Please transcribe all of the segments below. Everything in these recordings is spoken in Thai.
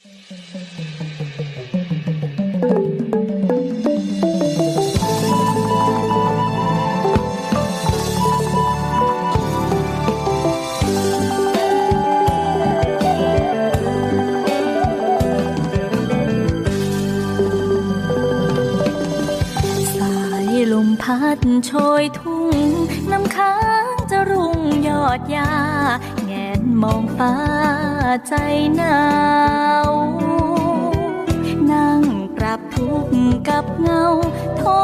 สายลมพัดโชยทุ่ง น้ำค้างจะรุ่งยอดยา แงนมองฟ้าใจหนา ทุกข์กับเงาท้อ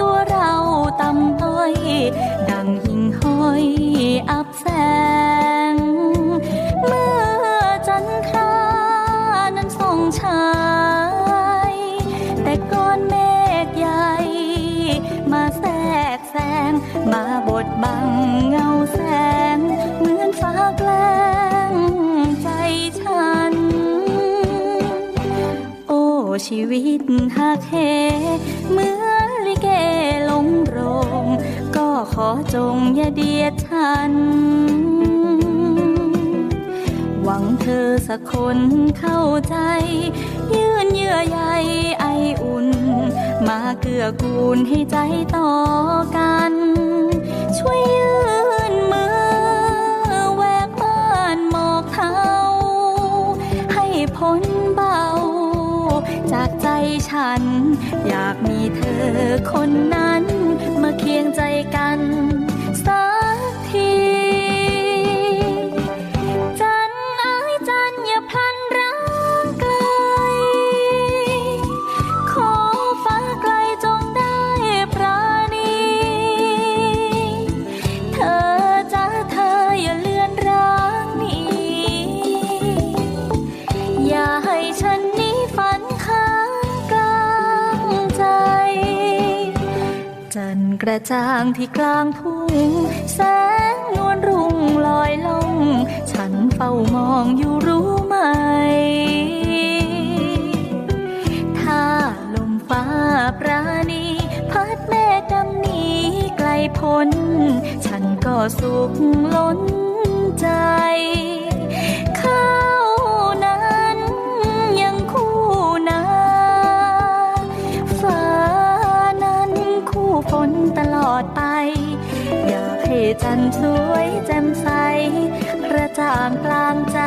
ตัวเราต่ำต้อย ดังหิ่งห้อยอับแสง เมื่อจันทรานั้นส่องฉายแต่ก้อนเมฆใหญ่ มาแทรกแซงมาบดบังเงาแสง เหมือนฟ้าแกล้ ชีวิตหักเหเหมื่อนลิเกลงโรง ก็ขอจงอย่าเดียดฉัน หวังเธอสักคนเข้าใจ ยื่นเยื่อใยไออุ่น มาเกื้อกูลให้ใจต่อกัน น อยากมีเธอคนนั้น มาเคียงใจกัน จันกระจ่างที่กลางทุ่งแสงนวลรุ่งลอยลง ฉันเฝ้ามองอยู่รู้ไหม ถ้าลมฟ้าปราณีพัดเมฆดำนีไกลพ้น ฉันก็สุขล้น อยากให้ฉันสวยแจ่มใสกระจ่างกลางใจ